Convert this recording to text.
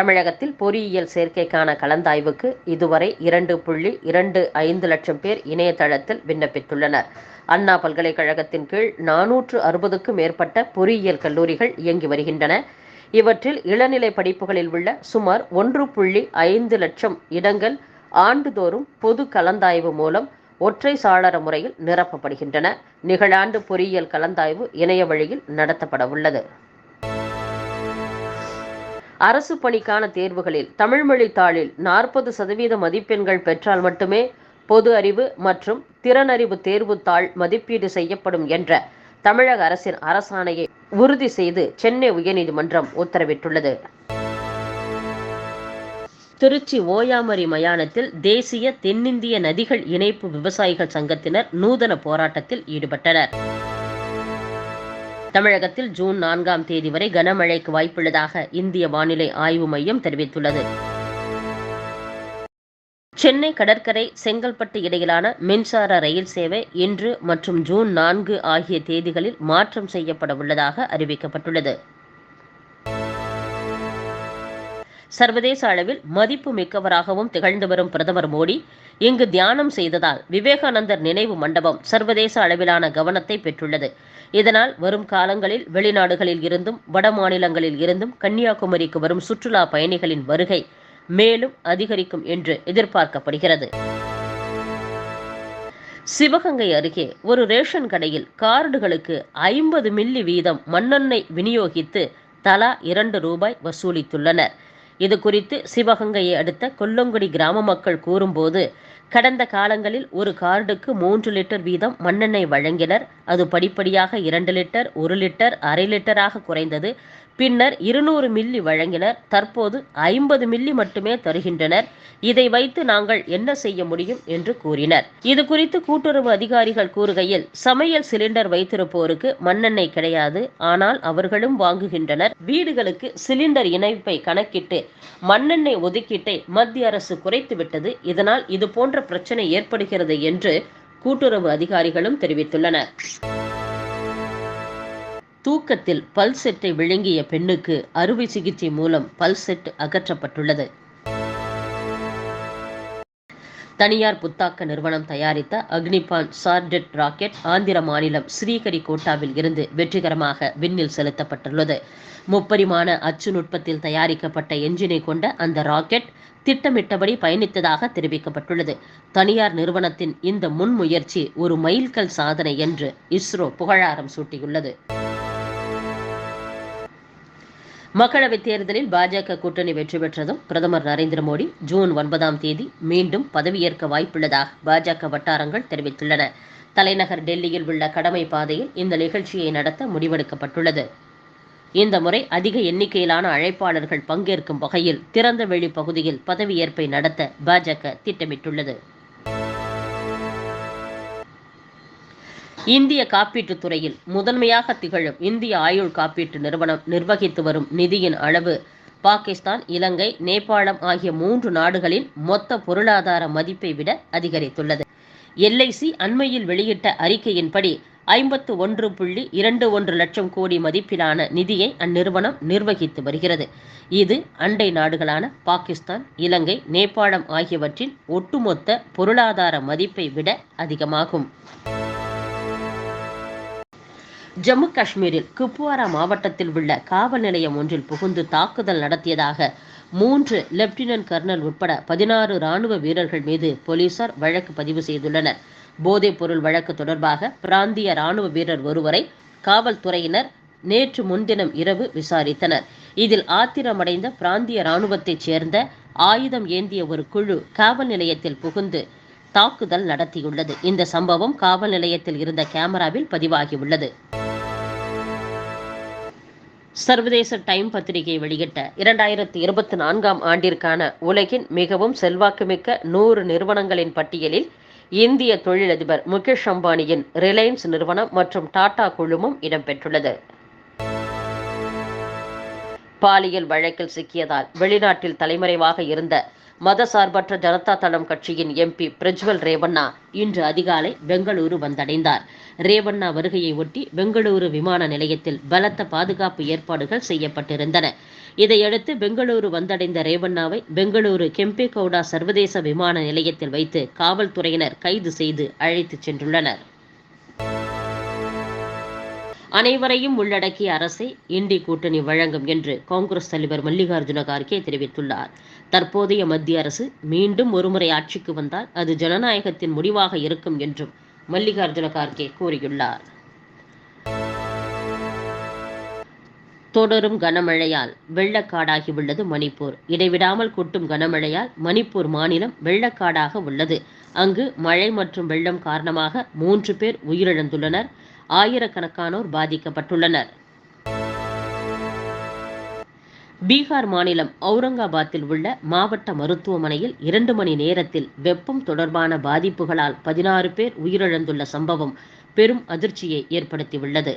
தமிழகத்தில் பொறியியல் சேர்க்கைக்கான கலந்தாய்வுக்கு இதுவரை இரண்டு புள்ளி இரண்டு ஐந்து லட்சம் பேர் இணையதளத்தில் விண்ணப்பித்துள்ளனர். அண்ணா பல்கலைக்கழகத்தின் கீழ் நானூற்று அறுபதுக்கும் மேற்பட்ட பொறியியல் கல்லூரிகள் இயங்கி வருகின்றன. இவற்றில் இளநிலை படிப்புகளில் உள்ள சுமார் ஒன்று புள்ளி ஐந்து லட்சம் இடங்கள் ஆண்டுதோறும் பொது கலந்தாய்வு மூலம் ஒற்றை சாளர முறையில் நிரப்பப்படுகின்றன. நிகழாண்டு பொறியியல் கலந்தாய்வு இணைய வழியில் நடத்தப்பட உள்ளது அரசு பணிக்கான தேர்வுகளில் தமிழ்மொழி தாளில் நாற்பது சதவீத மதிப்பெண்கள் பெற்றால் மட்டுமே பொது அறிவு மற்றும் திறனறிவு தேர்வு தாள் மதிப்பீடு செய்யப்படும் என்ற தமிழக அரசின் அரசாணையை உறுதி செய்து சென்னை உயர்நீதிமன்றம் உத்தரவிட்டுள்ளது. திருச்சி ஓயாமரி மயானத்தில் தேசிய தென்னிந்திய நதிகள் இணைப்பு விவசாயிகள் சங்கத்தினர் நூதன போராட்டத்தில் ஈடுபட்டனர். தமிழகத்தில் ஜூன் நான்காம் தேதி வரை கனமழைக்கு வாய்ப்புள்ளதாக இந்திய வானிலை ஆய்வு மையம் தெரிவித்துள்ளது. சென்னை கடற்கரை செங்கல்பட்டு இடையிலான மின்சார ரயில் சேவை இன்று மற்றும் ஜூன் நான்கு ஆகிய தேதிகளில் மாற்றம் செய்யப்பட உள்ளதாக அறிவிக்கப்பட்டுள்ளது. சர்வதேச அளவில் மதிப்பு மிக்கவராகவும் திகழ்ந்து வரும் பிரதமர் மோடி இங்கு தியானம் செய்ததால் விவேகானந்தர் நினைவு மண்டபம் சர்வதேச அளவிலான கவனத்தை பெற்றுள்ளது. இதனால் வரும் காலங்களில் வெளிநாடுகளில் இருந்தும் வட மாநிலங்களில் இருந்தும் கன்னியாகுமரிக்கு வரும் சுற்றுலா பயணிகளின் வருகை மேலும் அதிகரிக்கும் என்று எதிர்பார்க்கப்படுகிறது. சிவகங்கை அருகே ஒரு ரேஷன் கடையில் கார்டுகளுக்கு ஐம்பது மில்லி வீதம் மண்ணெண்ணெய் விநியோகித்து தலா இரண்டு ரூபாய் வசூலித்துள்ளனர். இது குறித்து சிவகங்கையை அடுத்த கொல்லங்குடி கிராம மக்கள் கூறும்போது கடந்த காலங்களில் ஒரு கார்டுக்கு மூன்று லிட்டர் வீதம் மண்ணெண்ணெய் வழங்கினர். அது படிப்படியாக இரண்டு லிட்டர் ஒரு லிட்டர் அரை லிட்டராக குறைந்தது. பின்னர் இருநூறு மில்லி வழங்கினர். தற்போது ஐம்பது மில்லி மட்டுமே தருகின்றனர். இதை வைத்து நாங்கள் என்ன செய்ய முடியும் என்று கூறினர். இது குறித்து கூட்டுறவு அதிகாரிகள் கூறுகையில் சமையல் சிலிண்டர் வைத்திருப்போருக்கு மண்ணெண்ணெய் கிடையாது. ஆனால் அவர்களும் வாங்குகின்றனர். வீடுகளுக்கு சிலிண்டர் இணைப்பை கணக்கிட்டு மண்ணெண்ணெய் ஒதுக்கீட்டை மத்திய அரசு குறைத்துவிட்டது இதனால் இது போன்ற பிரச்சனை ஏற்படுகிறது என்று கூட்டுறவு அதிகாரிகளும் தெரிவித்துள்ளனர். தூக்கத்தில் பல் செட்டை விழுங்கிய பெண்ணுக்கு அறுவை சிகிச்சை மூலம் பல் செட் அகற்றப்பட்டுள்ளது. தனியார் புத்தாக்க நிறுவனம் தயாரித்த அக்னிபான் சார்டெட் ராக்கெட் ஆந்திர மாநிலம் ஸ்ரீஹரிகோட்டாவில் இருந்து வெற்றிகரமாக விண்ணில் செலுத்தப்பட்டுள்ளது. முப்பரிமாண அச்சு நுட்பத்தில் தயாரிக்கப்பட்ட என்ஜினை கொண்ட அந்த ராக்கெட் திட்டமிட்டபடி பயணித்ததாக தெரிவிக்கப்பட்டுள்ளது. தனியார் நிறுவனத்தின் இந்த முன்முயற்சி ஒரு மைல்கல் சாதனை என்று இஸ்ரோ புகழாரம் சூட்டியுள்ளது. மக்களவைத் தேர்தலில் பாஜக கூட்டணி வெற்றி பெற்றதும் பிரதமர் நரேந்திர மோடி ஜூன் ஒன்பதாம் தேதி மீண்டும் பதவியேற்க வாய்ப்புள்ளதாக பாஜக வட்டாரங்கள் தெரிவித்துள்ளன. தலைநகர் டெல்லியில் உள்ள கடமை பாதையில் இந்த நிகழ்ச்சியை நடத்த முடிவெடுக்கப்பட்டுள்ளது. இந்த முறை அதிக எண்ணிக்கையிலான அழைப்பாளர்கள் பங்கேற்கும் வகையில் திறந்தவெளி பகுதியில் பதவியேற்பை நடத்த பாஜக திட்டமிட்டுள்ளது. இந்திய காப்பீட்டுத் துறையில் முதன்மையாக திகழும் இந்திய ஆயுள் காப்பீட்டு நிறுவனம் நிர்வகித்து வரும் நிதியின் அளவு பாகிஸ்தான் இலங்கை நேபாளம் ஆகிய மூன்று நாடுகளின் மொத்த பொருளாதார மதிப்பை விட அதிகரித்துள்ளது. எல்ஐசி அண்மையில் வெளியிட்ட அறிக்கையின்படி ஐம்பத்து ஒன்று புள்ளி இரண்டு ஒன்று லட்சம் கோடி மதிப்பிலான நிதியை அந்நிறுவனம் நிர்வகித்து வருகிறது. இது அண்டை நாடுகளான பாகிஸ்தான் இலங்கை நேபாளம் ஆகியவற்றின் ஒட்டுமொத்த பொருளாதார மதிப்பை விட அதிகமாகும். ஜம்மு காஷ்மீரில் குப்வாரா மாவட்டத்தில் உள்ள காவல் நிலையம் ஒன்றில் புகுந்து தாக்குதல் நடத்தியதாக மூன்று லெப்டினன்ட் கர்னல் உட்பட பதினாறு ராணுவ வீரர்கள் மீது போலீசார் வழக்கு பதிவு செய்துள்ளனர். போதைப் பொருள் வழக்கு தொடர்பாக பிராந்திய ராணுவ வீரர் ஒருவரை காவல்துறையினர் நேற்று முன்தினம் இரவு விசாரித்தனர். இதில் ஆத்திரமடைந்த பிராந்திய ராணுவத்தைச் சேர்ந்த ஆயுதம் ஏந்திய ஒரு குழு காவல் நிலையத்தில் புகுந்து தாக்குதல் நடத்தியுள்ளது. இந்த சம்பவம் காவல் நிலையத்தில் இருந்த கேமராவில் பதிவாகியுள்ளது. சர்வதேச டைம் பத்திரிகை வெளியிட்ட இரண்டாயிரத்தி இருபத்தி நான்காம் ஆண்டிற்கான உலகின் மிகவும் செல்வாக்குமிக்க நூறு நிறுவனங்களின் பட்டியலில் இந்திய தொழிலதிபர் முகேஷ் அம்பானியின் ரிலையன்ஸ் நிறுவனம் மற்றும் டாடா குழுமம் இடம்பெற்றுள்ளது. பாலியல் வழக்கில் சிக்கியதால் வெளிநாட்டில் தலைமறைவாக இருந்த மதசார்பற்ற ஜனதா தளம் கட்சியின் எம்பி பிரஜ்வல் ரேவண்ணா இன்று அதிகாலை பெங்களூரு வந்தடைந்தார். ரேவண்ணா வருகையை ஒட்டி பெங்களூரு விமான நிலையத்தில் பலத்த பாதுகாப்பு ஏற்பாடுகள் செய்யப்பட்டிருந்தன. இதையடுத்து பெங்களூரு வந்தடைந்த ரேவண்ணாவை பெங்களூரு கெம்பேகவுடா சர்வதேச விமான நிலையத்தில் வைத்து காவல்துறையினர் கைது செய்து அழைத்துச் சென்றுள்ளனர். அனைவரையும் உள்ளடக்கிய அரசை இண்டி கூட்டணி வழங்கும் என்று காங்கிரஸ் தலைவர் மல்லிகார்ஜுன கார்கே தெரிவித்துள்ளார். தற்போதைய மத்திய அரசு மீண்டும் ஒருமுறை ஆட்சிக்கு வந்தால் அது ஜனநாயகத்தின் முடிவாக இருக்கும் என்றும் மல்லிகார்ஜுன கார்கே கூறியுள்ளார். தொடரும் கனமழையால் வெள்ளக்காடாகி உள்ளது மணிப்பூர். இடைவிடாமல் கொட்டும் கனமழையால் மணிப்பூர் மாநிலம் வெள்ளக்காடாக உள்ளது. அங்கு மழை மற்றும் வெள்ளம் காரணமாக மூன்று பேர் உயிரிழந்துள்ளனர். ஆயிரக்கணக்கானோர் பாதிக்கப்பட்டுள்ளனர். பீகார் மாநிலம் அவுரங்காபாத்தில் உள்ள மாவட்ட மருத்துவமனையில் இரண்டு மணி நேரத்தில் வெப்பம் தொடர்பான பாதிப்புகளால் பதினாறு பேர் உயிரிழந்துள்ள சம்பவம் பெரும் அதிர்ச்சியை ஏற்படுத்தியுள்ளது.